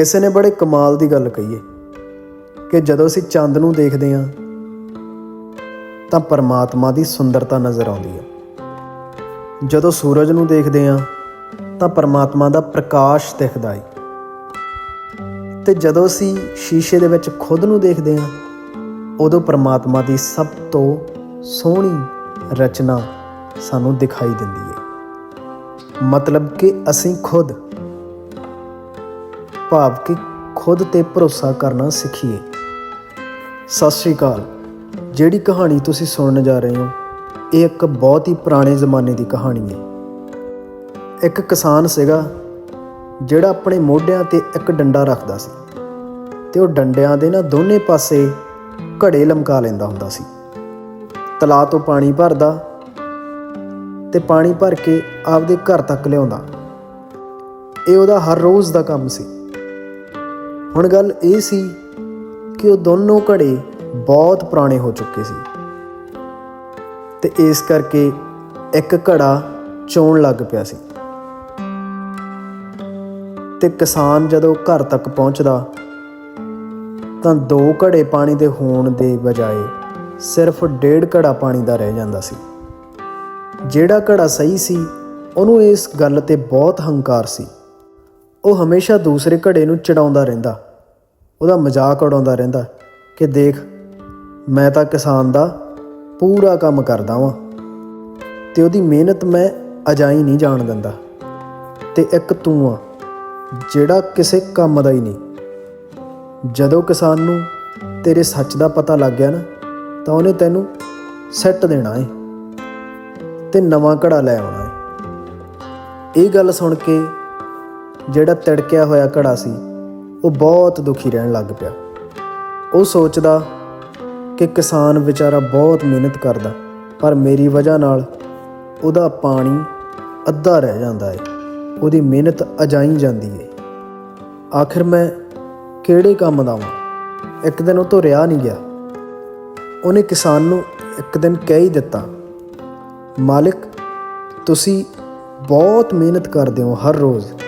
ਕਿਸੇ ਨੇ ਬੜੇ ਕਮਾਲ ਦੀ ਗੱਲ ਕਹੀ ਹੈ ਕਿ ਜਦੋਂ ਅਸੀਂ ਚੰਦ ਨੂੰ ਦੇਖਦੇ ਹਾਂ ਤਾਂ ਪਰਮਾਤਮਾ ਦੀ ਸੁੰਦਰਤਾ ਨਜ਼ਰ ਆਉਂਦੀ ਹੈ ਜਦੋਂ ਸੂਰਜ ਨੂੰ ਦੇਖਦੇ ਹਾਂ ਤਾਂ ਪਰਮਾਤਮਾ ਦਾ ਪ੍ਰਕਾਸ਼ ਦਿਖਦਾ ਹੈ ਤੇ ਜਦੋਂ ਅਸੀਂ ਸ਼ੀਸ਼ੇ ਦੇ ਵਿੱਚ ਖੁਦ ਨੂੰ ਦੇਖਦੇ ਹਾਂ ਉਦੋਂ ਪਰਮਾਤਮਾ ਦੀ ਸਭ ਤੋਂ ਸੋਹਣੀ ਰਚਨਾ ਸਾਨੂੰ ਦਿਖਾਈ ਦਿੰਦੀ ਹੈ ਮਤਲਬ ਕਿ ਅਸੀਂ ਖੁਦ ਭਾਵ ਕਿ ਖੁਦ ਤੇ ਭਰੋਸਾ ਕਰਨਾ ਸਿੱਖੀਏ। ਸਤਿ ਸ਼੍ਰੀ ਅਕਾਲ। ਜਿਹੜੀ ਕਹਾਣੀ ਤੁਸੀਂ ਸੁਣਨ ਜਾ ਰਹੇ ਹੋ, ਇਹ ਇੱਕ ਬਹੁਤ ਹੀ ਪੁਰਾਣੇ ਜ਼ਮਾਨੇ ਦੀ ਕਹਾਣੀ ਹੈ। ਇੱਕ ਕਿਸਾਨ ਸੀਗਾ, ਜਿਹੜਾ ਆਪਣੇ ਮੋਢਿਆਂ ਤੇ ਇੱਕ ਡੰਡਾ ਰੱਖਦਾ ਸੀ ਤੇ ਉਹ ਡੰਡਿਆਂ ਦੇ ਨਾ ਦੋਨੇ ਪਾਸੇ ਘੜੇ ਲਮਕਾ ਲੈਂਦਾ ਹੁੰਦਾ ਸੀ। ਤਲਾਅ ਤੋਂ ਪਾਣੀ ਭਰਦਾ ਤੇ ਪਾਣੀ ਭਰ ਕੇ ਆਪਦੇ ਘਰ ਤੱਕ ਲਿਆਉਂਦਾ। ਇਹ ਉਹਦਾ ਹਰ ਰੋਜ਼ ਦਾ ਕੰਮ ਸੀ। ਹੁਣ ਗੱਲ ਇਹ ਸੀ ਕਿ ਉਹ ਦੋਨੋਂ ਘੜੇ ਬਹੁਤ ਪੁਰਾਣੇ ਹੋ ਚੁੱਕੇ ਸੀ ਤੇ ਇਸ ਕਰਕੇ ਇੱਕ ਘੜਾ ਚੋਣ ਲੱਗ ਪਿਆ ਸੀ। ਤੇ ਕਿਸਾਨ ਜਦੋਂ ਘਰ ਤੱਕ ਪਹੁੰਚਦਾ, ਤਾਂ ਦੋ ਘੜੇ ਪਾਣੀ ਦੇ ਹੋਣ ਦੇ ਬਜਾਏ ਸਿਰਫ ਡੇਢ ਘੜਾ ਪਾਣੀ ਦਾ ਰਹਿ ਜਾਂਦਾ ਸੀ। ਜਿਹੜਾ ਘੜਾ ਸਹੀ ਸੀ, ਉਹਨੂੰ ਇਸ ਗੱਲ ਤੇ ਬਹੁਤ ਹੰਕਾਰ ਸੀ। ਉਹ ਹਮੇਸ਼ਾ ਦੂਸਰੇ ਘੜੇ ਨੂੰ ਚੜਾਉਂਦਾ ਰਹਿੰਦਾ। ਉਹਦਾ ਮਜ਼ਾਕ ਉਡਾਉਂਦਾ ਰਹਿੰਦਾ ਕਿ ਦੇਖ, ਮੈਂ ਤਾਂ ਕਿਸਾਨ ਦਾ ਪੂਰਾ ਕੰਮ ਕਰਦਾ ਵਾਂ ਤੇ ਉਹਦੀ ਮਿਹਨਤ ਮੈਂ ਅਜਾਈ ਨਹੀਂ ਜਾਣ ਦਿੰਦਾ। ਤੇ ਇੱਕ ਤੂੰ ਆ, ਜਿਹੜਾ ਕਿਸੇ ਕੰਮ ਦਾ ਹੀ ਨਹੀਂ। ਜਦੋਂ ਕਿਸਾਨ ਨੂੰ ਤੇਰੇ ਸੱਚ ਦਾ ਪਤਾ ਲੱਗ ਗਿਆ ਨਾ, ਤਾਂ ਉਹਨੇ ਤੈਨੂੰ ਸੈੱਟ ਦੇਣਾ ਏ ਤੇ ਨਵਾਂ ਘੜਾ ਲੈ ਆਉਣਾ ਏ। ਇਹ ਗੱਲ ਸੁਣ ਕੇ ਜਿਹੜਾ ਤੜਕਿਆ ਹੋਇਆ ਘੜਾ ਸੀ, ਉਹ ਬਹੁਤ ਦੁਖੀ ਰਹਿਣ ਲੱਗ ਪਿਆ। ਉਹ ਸੋਚਦਾ ਕਿ ਕਿਸਾਨ ਵਿਚਾਰਾ ਬਹੁਤ ਮਿਹਨਤ ਕਰਦਾ, ਪਰ ਮੇਰੀ ਵਜ੍ਹਾ ਨਾਲ ਉਹਦਾ ਪਾਣੀ ਅੱਧਾ ਰਹਿ ਜਾਂਦਾ ਏ। ਉਹਦੀ ਮਿਹਨਤ ਅਜਾਈ ਜਾਂਦੀ ਏ। ਆਖਿਰ ਮੈਂ ਕਿਹੜੇ ਕੰਮ ਦਾ ਵਾਂ? ਇੱਕ ਦਿਨ ਉਹ ਤੋਂ ਰਿਹਾ ਨਹੀਂ ਗਿਆ। ਉਹਨੇ ਕਿਸਾਨ ਨੂੰ ਇੱਕ ਦਿਨ ਕਹਿ ਹੀ ਦਿੱਤਾ, ਮਾਲਿਕ, ਤੁਸੀਂ ਬਹੁਤ ਮਿਹਨਤ ਕਰਦੇ ਹੋ ਹਰ ਰੋਜ਼।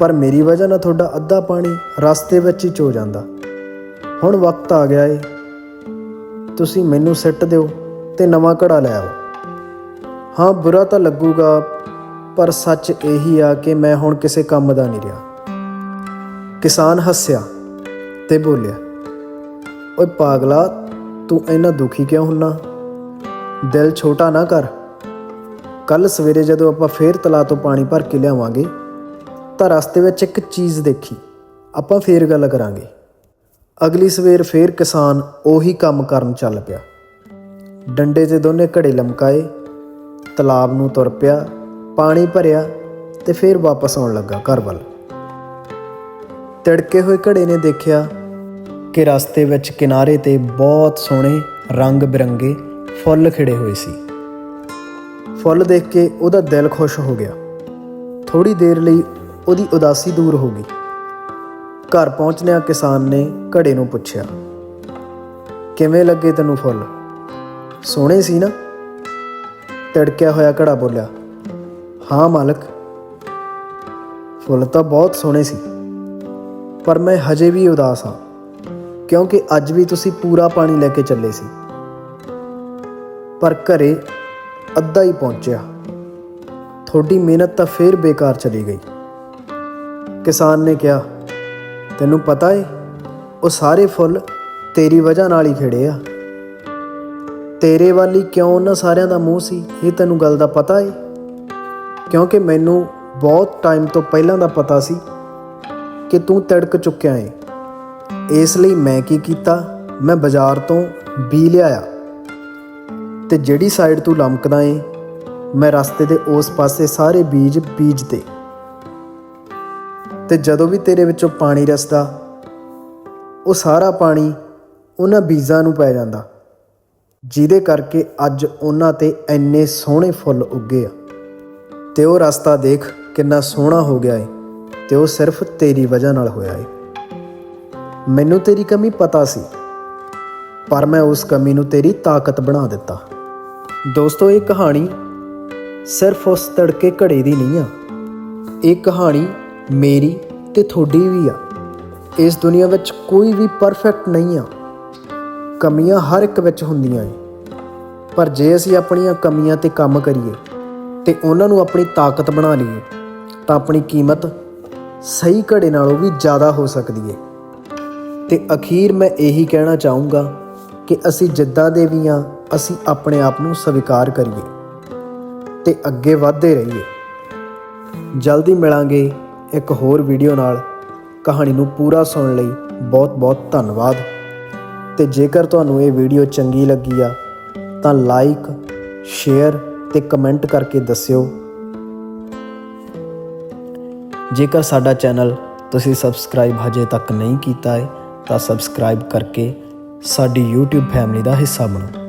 ਪਰ ਮੇਰੀ ਵਜ੍ਹਾ ਨਾਲ ਤੁਹਾਡਾ ਅੱਧਾ ਪਾਣੀ ਰਸਤੇ ਵਿੱਚ ਹੀ ਚੋ ਜਾਂਦਾ। ਹੁਣ ਵਕਤ ਆ ਗਿਆ ਏ। ਤੁਸੀਂ ਮੈਨੂੰ ਸਿੱਟ ਦਿਓ ਤੇ ਨਵਾਂ ਘੜਾ ਲੈ ਆਓ। ਹਾਂ, ਬੁਰਾ ਤਾਂ ਲੱਗੂਗਾ, ਪਰ ਸੱਚ ਇਹੀ ਆ ਕਿ ਮੈਂ ਹੁਣ ਕਿਸੇ ਕੰਮ ਦਾ ਨਹੀਂ ਰਿਹਾ। ਕਿਸਾਨ ਹੱਸਿਆ ਤੇ ਬੋਲਿਆ, ਓਏ ਪਾਗਲਾ, ਤੂੰ ਇੰਨਾ ਦੁਖੀ ਕਿਉਂ ਹੁੰਨਾ? ਦਿਲ ਛੋਟਾ ਨਾ ਕਰ। ਕੱਲ ਸਵੇਰੇ ਜਦੋਂ ਆਪਾਂ ਫੇਰ ਤਲਾ ਤੋਂ ਪਾਣੀ ਭਰ ਕੇ ਲਿਆਵਾਂਗੇ ਤਾਂ ਰਸਤੇ ਵਿੱਚ ਇੱਕ ਚੀਜ਼ ਦੇਖੀ। ਆਪਾਂ ਫੇਰ ਗੱਲ ਕਰਾਂਗੇ। ਅਗਲੀ ਸਵੇਰ ਫੇਰ ਕਿਸਾਨ ਉਹੀ ਕੰਮ ਕਰਨ ਚੱਲ ਪਿਆ। ਡੰਡੇ ਤੇ ਦੋਨੇ ਘੜੇ ਲਮਕਾਏ, ਤਲਾਬ ਨੂੰ ਤੁਰ ਪਿਆ, ਪਾਣੀ ਭਰਿਆ ਤੇ ਫੇਰ ਵਾਪਸ ਆਉਣ ਲੱਗਾ ਘਰ ਵੱਲ। ਤੜਕੇ ਹੋਏ ਘੜੇ ਨੇ ਦੇਖਿਆ ਕਿ ਰਸਤੇ ਵਿੱਚ ਕਿਨਾਰੇ ਤੇ ਬਹੁਤ ਸੋਹਣੇ ਰੰਗ ਬਿਰੰਗੇ ਫੁੱਲ ਖਿੜੇ ਹੋਏ ਸੀ। ਫੁੱਲ ਦੇਖ ਕੇ ਉਹਦਾ ਦਿਲ ਖੁਸ਼ ਹੋ ਗਿਆ। ਥੋੜੀ ਦੇਰ ਲਈ ਉਹਦੀ ਉਦਾਸੀ ਦੂਰ ਹੋ ਗਈ। ਘਰ ਪਹੁੰਚਦਿਆਂ ਕਿਸਾਨ ਨੇ ਘੜੇ ਨੂੰ ਪੁੱਛਿਆ, ਕਿਵੇਂ ਲੱਗੇ ਤੈਨੂੰ ਫੁੱਲ? ਸੋਹਣੇ ਸੀ ਨਾ? ਤੜਕਿਆ ਹੋਇਆ ਘੜਾ ਬੋਲਿਆ, ਹਾਂ ਮਾਲਕ, ਫੁੱਲ ਤਾਂ ਬਹੁਤ ਸੋਹਣੇ ਸੀ, ਪਰ ਮੈਂ ਹਜੇ ਵੀ ਉਦਾਸ ਹਾਂ, ਕਿਉਂਕਿ ਅੱਜ ਵੀ ਤੁਸੀਂ ਪੂਰਾ ਪਾਣੀ ਲੈ ਕੇ ਚੱਲੇ ਸੀ। ਪਰ ਘਰੇ ਅੱਧਾ ਹੀ ਪਹੁੰਚਿਆ। ਤੁਹਾਡੀ ਮਿਹਨਤ ਤਾਂ ਫੇਰ ਬੇਕਾਰ ਚਲੀ ਗਈ। ਕਿਸਾਨ ਨੇ ਕਿਹਾ, ਤੈਨੂੰ ਪਤਾ ਏ, ਉਹ ਸਾਰੇ ਫੁੱਲ ਤੇਰੀ ਵਜ੍ਹਾ ਨਾਲ ਹੀ ਖਿੜੇ ਆ। ਤੇਰੇ ਵਾਲੀ ਕਿਉਂ ਉਹਨਾਂ ਸਾਰਿਆਂ ਦਾ ਮੂੰਹ ਸੀ, ਇਹ ਤੈਨੂੰ ਗੱਲ ਦਾ ਪਤਾ ਏ? ਕਿਉਂਕਿ ਮੈਨੂੰ ਬਹੁਤ ਟਾਈਮ ਤੋਂ ਪਹਿਲਾਂ ਦਾ ਪਤਾ ਸੀ ਕਿ ਤੂੰ ਤੜਕ ਚੁੱਕਿਆ ਏ। ਇਸ ਲਈ ਮੈਂ ਕੀ ਕੀਤਾ, ਮੈਂ ਬਾਜ਼ਾਰ ਤੋਂ ਬੀ ਲਿਆਇਆ ਤੇ ਜਿਹੜੀ ਸਾਈਡ ਤੂੰ ਲਮਕਦਾ ਏ, ਮੈਂ ਰਸਤੇ ਦੇ ਉਸ ਪਾਸੇ ਸਾਰੇ ਬੀਜ ਬੀਜਦੇ ਤੇ ਜਦੋਂ ਵੀ ਤੇਰੇ ਵਿੱਚੋਂ ਪਾਣੀ ਰਸਦਾ, ਉਹ ਸਾਰਾ ਪਾਣੀ ਉਹਨਾਂ ਬੀਜਾਂ ਨੂੰ ਪੈ ਜਾਂਦਾ, ਜਿਹਦੇ ਕਰਕੇ ਅੱਜ ਉਹਨਾਂ ਤੇ ਇੰਨੇ ਸੋਹਣੇ ਫੁੱਲ ਉੱਗੇ ਆ। ਤੇ ਉਹ ਰਸਤਾ ਦੇਖ ਕਿੰਨਾ ਸੋਹਣਾ ਹੋ ਗਿਆ ਏ, ਤੇ ਉਹ ਸਿਰਫ ਤੇਰੀ ਵਜ੍ਹਾ ਨਾਲ ਹੋਇਆ ਏ। ਮੈਨੂੰ ਤੇਰੀ ਕਮੀ ਪਤਾ ਸੀ, ਪਰ ਮੈਂ ਉਸ ਕਮੀ ਨੂੰ ਤੇਰੀ ਤਾਕਤ ਬਣਾ ਦਿੱਤਾ। ਦੋਸਤੋ, ਇਹ ਕਹਾਣੀ ਸਿਰਫ ਉਸ ਤੜਕੇ ਘੜੇ ਦੀ ਨਹੀਂ ਆ। ਇਹ ਕਹਾਣੀ ਮੇਰੀ ਤੇ ਤੁਹਾਡੀ ਵੀ ਆ। ਇਸ ਦੁਨੀਆ ਵਿੱਚ ਕੋਈ ਵੀ ਪਰਫੈਕਟ ਨਹੀਂ ਆ। ਕਮੀਆਂ ਹਰ ਇੱਕ ਵਿੱਚ ਹੁੰਦੀਆਂ ਏ। ਪਰ ਜੇ ਅਸੀਂ ਆਪਣੀਆਂ ਕਮੀਆਂ ਤੇ ਕੰਮ ਕਰੀਏ ਤੇ ਉਹਨਾਂ ਨੂੰ ਆਪਣੀ ਤਾਕਤ ਬਣਾ ਲਈਏ, ਤਾਂ ਆਪਣੀ ਕੀਮਤ ਸਹੀ ਘੜੇ ਨਾਲੋਂ ਵੀ ਜ਼ਿਆਦਾ ਹੋ ਸਕਦੀ ਏ। ਤੇ ਅਖੀਰ ਮੈਂ ਇਹੀ ਕਹਿਣਾ ਚਾਹੂੰਗਾ ਕਿ ਅਸੀਂ ਜਿੱਦਾਂ ਦੇ ਵੀ ਆ, ਅਸੀਂ ਆਪਣੇ ਆਪ ਨੂੰ ਸਵੀਕਾਰ ਕਰੀਏ ਤੇ ਅੱਗੇ ਵਧਦੇ ਰਹੀਏ। ਜਲਦੀ ਮਿਲਾਂਗੇ ਇੱਕ ਹੋਰ ਵੀਡੀਓ ਨਾਲ ਕਹਾਣੀ ਨੂੰ ਪੂਰਾ ਸੁਣਨ ਲਈ ਬਹੁਤ ਬਹੁਤ ਧੰਨਵਾਦ। ਤੇ ਜੇਕਰ ਤੁਹਾਨੂੰ ਇਹ ਵੀਡੀਓ ਚੰਗੀ ਲੱਗੀ ਆ, ਤਾਂ ਲਾਈਕ ਸ਼ੇਅਰ ਤੇ ਕਮੈਂਟ ਕਰਕੇ ਦੱਸਿਓ। ਜੇਕਰ ਸਾਡਾ ਚੈਨਲ ਤੁਸੀਂ ਸਬਸਕ੍ਰਾਈਬ ਹਜੇ ਤੱਕ ਨਹੀਂ ਕੀਤਾ ਹੈ ਤਾਂ ਸਬਸਕ੍ਰਾਈਬ ਕਰਕੇ ਸਾਡੀ YouTube ਫੈਮਿਲੀ ਦਾ ਹਿੱਸਾ ਬਣੋ।